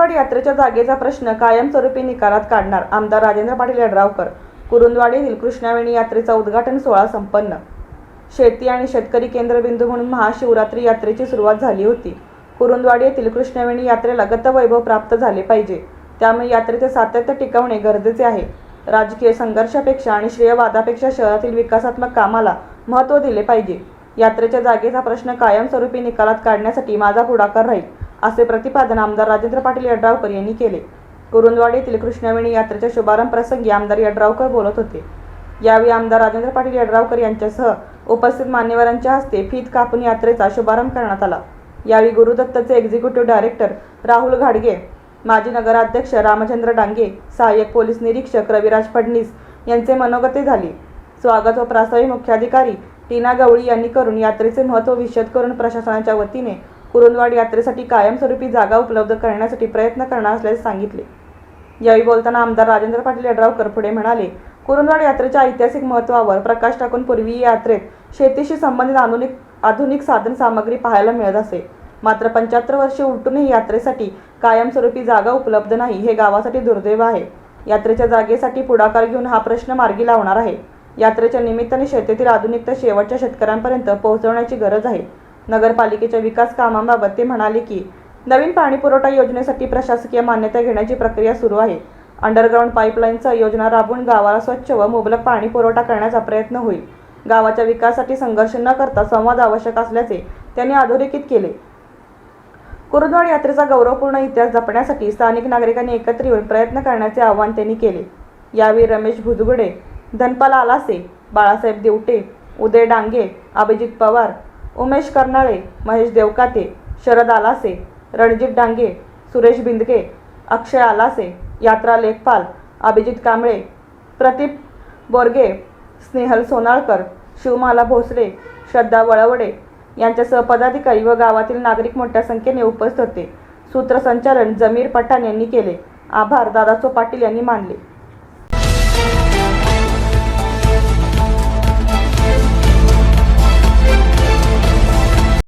कुरुंदवाड यात्रेच्या जागेचा प्रश्न कायमस्वरूपी निकालात काढणार आमदार राजेंद्र पाटील यड्रावकर. कुरुंदवाडी येथील कृष्णावेणी यात्रेचा उद्घाटन सोहळा संपन्न. शेती आणि शेतकरी केंद्रबिंदू म्हणून महाशिवरात्री यात्रेची सुरुवात झाली होती. कुरुंदवाड येथील कृष्णवेणी यात्रेला गतवैभव प्राप्त झाले पाहिजे. त्यामुळे यात्रेचे सातत्य टिकवणे गरजेचे आहे. राजकीय संघर्षापेक्षा आणि श्रेयवादापेक्षा शहरातील विकासात्मक कामाला महत्त्व दिले पाहिजे. यात्रेच्या जागेचा प्रश्न कायमस्वरूपी निकालात काढण्यासाठी माझा पुढाकार राहील. असे प्रतिपादन आमदार राजेंद्र पाटील यड्रावकर यांनी केले. कुरुंदवाडी येथील कृष्णवेणी यात्रेच्या शुभारंभ प्रसंगी आमदार यड्रावकर बोलत होते. यावेळी आमदार राजेंद्र पाटील यड्रावकर यांच्यासह उपस्थित मान्यवरांच्या हस्ते फीत कापून यात्रेचा शुभारंभ करण्यात आला. यावेळी गुरुदत्तचे एक्झिक्युटिव्ह डायरेक्टर राहुल घाडगे माजी नगराध्यक्ष रामचंद्र डांगे सहाय्यक पोलीस निरीक्षक रविराज फडणीस यांचे मनोगते झाले. स्वागत व प्रास्ताविक मुख्याधिकारी टीना गवळी यांनी करून यात्रेचे महत्त्व विशद करून प्रशासनाच्या वतीने कुरुंदवाड यात्रेसाठी कायमस्वरूपी जागा उपलब्ध करण्यासाठी प्रयत्न करणार असल्याचे सांगितले. यावेळी बोलताना आमदार राजेंद्र पाटील यड्रावकर पुढे म्हणाले कुरुंदवाड यात्रेच्या ऐतिहासिक महत्त्वावर प्रकाश टाकून पूर्वी यात्रेत शेतीशी संबंधित आधुनिक आधुनिक साधन सामग्री पाहायला मिळत असे. मात्र पंच्याहत्तर वर्षे उलटूनही यात्रेसाठी कायमस्वरूपी जागा उपलब्ध नाही हे गावासाठी दुर्दैव आहे. यात्रेच्या जागेसाठी पुढाकार घेऊन हा प्रश्न मार्गी लावणार आहे. यात्रेच्या निमित्ताने शेतीतील आधुनिकता शेवटच्या शेतकऱ्यांपर्यंत पोहोचवण्याची गरज आहे. नगरपालिकेच्या विकास कामांबाबत ते म्हणाले की नवीन पाणीपुरवठा योजनेसाठी प्रशासकीय मान्यता घेण्याची प्रक्रिया सुरू आहे. अंडरग्राऊंड पाईपलाईनचा योजना राबवून गावाला स्वच्छ व मुबलक पाणी पुरवठा करण्याचा प्रयत्न होईल. गावाच्या विकासासाठी संघर्ष न करता संवाद आवश्यक असल्याचे त्यांनी अधोरेखित केले. कुरुंदवाड यात्रेचा गौरवपूर्ण इतिहास जपण्यासाठी स्थानिक नागरिकांनी एकत्र येऊन प्रयत्न करण्याचे आवाहन त्यांनी केले. यावेळी रमेश भुजगुडे धनपाल आलासे बाळासाहेब देवटे उदय डांगे अभिजित पवार उमेश कर्नाळे महेश देवकाते शरद आलासे रणजित डांगे सुरेश बिंदके अक्षय आलासे यात्रा लेखपाल अभिजित कांबळे प्रदीप बोरगे स्नेहल सोनाळकर शिवमाला भोसले श्रद्धा वळवडे यांच्यासह पदाधिकारी व गावातील नागरिक मोठ्या संख्येने उपस्थित होते. सूत्रसंचालन जमीर पठाण यांनी केले. आभार दादासो पाटील यांनी मानले.